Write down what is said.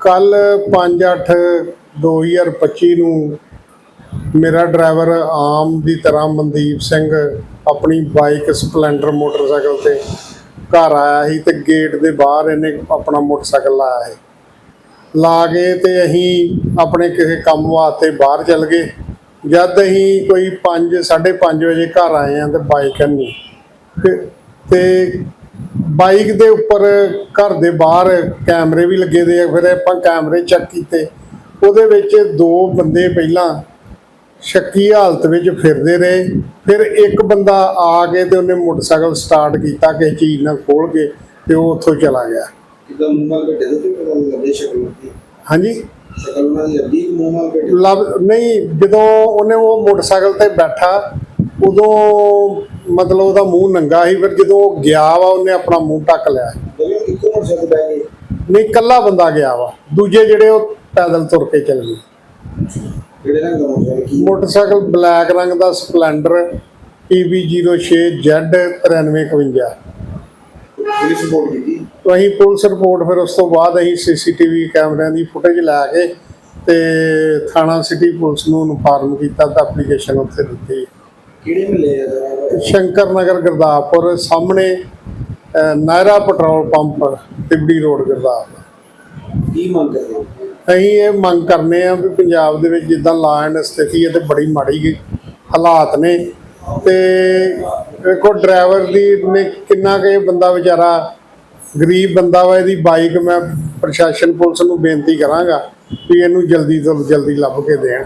ਕੱਲ 5/8/2025 ਨੂੰ ਮੇਰਾ ਡਰਾਈਵਰ ਆਮ ਦੀ ਤਰ੍ਹਾਂ ਮਨਦੀਪ ਸਿੰਘ ਆਪਣੀ ਬਾਈਕ ਸਪਲੈਂਡਰ ਮੋਟਰਸਾਈਕਲ ਤੇ ਘਰ ਆਇਆ ਸੀ ਤੇ ਗੇਟ ਦੇ ਬਾਹਰ ਇਹਨੇ ਆਪਣਾ ਮੋਟਰਸਾਈਕਲ ਲਾਇਆ ਸੀ। ਲਾ ਕੇ ਤੇ ਅਸੀਂ ਆਪਣੇ ਕਿਸੇ ਕੰਮ ਵਾਸਤੇ ਬਾਹਰ ਚੱਲ ਗਏ। ਜਦ ਅਸੀਂ ਕੋਈ 5 5:30 ਵਜੇ ਘਰ ਆਏ ਆ ਤੇ ਬਾਈਕ ਨਹੀਂ ਤੇ ਤੇ ਬਾਈਕ ਦੇ ਉੱਪਰ ਘਰ ਦੇ ਬਾਹਰ ਕੈਮਰੇ ਵੀ ਲੱਗੇ ਦੇ ਆ ਫਿਰ ਆਪਾਂ ਕੈਮਰੇ ਚੈੱਕ ਕੀਤੇ। ਉਹਦੇ ਵਿੱਚ ਦੋ ਬੰਦੇ ਪਹਿਲਾਂ ਸ਼ੱਕੀ ਹਾਲਤ ਵਿੱਚ ਫਿਰਦੇ ਰਹੇ। ਫਿਰ ਇੱਕ ਬੰਦਾ ਆ ਕੇ ਤੇ ਉਹਨੇ ਮੋਟਰਸਾਈਕਲ ਸਟਾਰਟ ਕੀਤਾ ਕਿਸੇ ਚੀਜ਼ ਨਾਲ ਖੋਲ ਕੇ ਤੇ ਉਹ ਉੱਥੋਂ ਚਲਾ ਗਿਆ। ਹਾਂਜੀ? ਕੁ ਨਹੀਂ ਜਦੋਂ ਉਹਨੇ ਉਹ ਮੋਟਰਸਾਈਕਲ ਤੇ ਬੈਠਾ ਉਦੋਂ ਮਤਲਬ ਉਹਦਾ ਮੂੰਹ ਨੰਗਾ ਸੀ ਫਿਰ ਜਦੋਂ ਉਹ ਗਿਆ ਵਾ ਉਹਨੇ ਆਪਣਾ ਮੂੰਹ ਢੱਕ ਲਿਆ। ਦੋਵੇਂ ਇੱਕੋ ਮੋਟਰਸਾਈਕਲ ਤੇ ਬਹਿ ਗਏ ਨਹੀਂ ਇਕੱਲਾ ਬੰਦਾ ਗਿਆ ਵਾ। ਦੂਜੇ ਜਿਹੜੇ ਉਹ ਪੈਦਲ ਤੁਰ ਕੇ ਚੱਲ ਗਏ ਕਿਹੜੇ ਰੰਗ ਦਾ ਮੋਟਰਸਾਈਕਲ? ਕੀ? ਮੋਟਰਸਾਈਕਲ ਬਲੈਕ ਰੰਗ ਦਾ ਸਪਲੈਂਡਰ PB06Z9351 ਪੁਲਿਸ ਰਿਪੋਰਟ ਕੀਤੀ? ਤੋਂ ਅਸੀਂ ਪੁਲਿਸ ਰਿਪੋਰਟ ਫਿਰ ਉਸ ਤੋਂ ਬਾਅਦ ਅਸੀਂ ਸੀਸੀਟੀਵੀ ਕੈਮਰਿਆਂ ਦੀ ਫੁਟੇਜ ਲੈ ਕੇ ਤੇ ਥਾਣਾ ਸਿਟੀ ਪੁਲਿਸ ਨੂੰ ਇਨਫਾਰਮ ਕੀਤਾ ਤਾਂ ਐਪਲੀਕੇਸ਼ਨ ਉੱਥੇ ਦਿੱਤੀ। ਕਿਹੜੇ ਮਿਲੇ ਆ? ਜਰਾ ਸ਼ੰਕਰ ਨਗਰ ਗੁਰਦਾਸਪੁਰ ਸਾਹਮਣੇ Nayara petrol pump Tibri road Gurdaspur. ਕੀ ਮੰਗ ਕਰਦੇ ਹੋ? ਅਸੀਂ ਇਹ ਮੰਗ ਕਰਨੇ ਆ ਵੀ ਪੰਜਾਬ ਦੇ ਵਿੱਚ ਜਿੱਦਾਂ ਲਾ ਐਂਡ ਸਥਿਤੀ ਹੈ ਤੇ ਬੜੀ ਮਾੜੀ ਗੀ ਹਾਲਾਤ ਨੇ ਤੇ ਦੇਖੋ ਡਰਾਈਵਰ ਦੀ ਨੇ ਕਿੰਨਾ ਕੁ ਇਹ ਬੰਦਾ ਵਿਚਾਰਾ ਗਰੀਬ ਬੰਦਾ ਵਾ ਇਹਦੀ ਬਾਈਕ ਮੈਂ ਪ੍ਰਸ਼ਾਸਨ ਪੁਲਿਸ ਨੂੰ ਬੇਨਤੀ ਕਰਾਂਗਾ ਵੀ ਇਹਨੂੰ ਜਲਦੀ ਤੋਂ ਜਲਦੀ ਲੱਭ ਕੇ ਦੇਣ।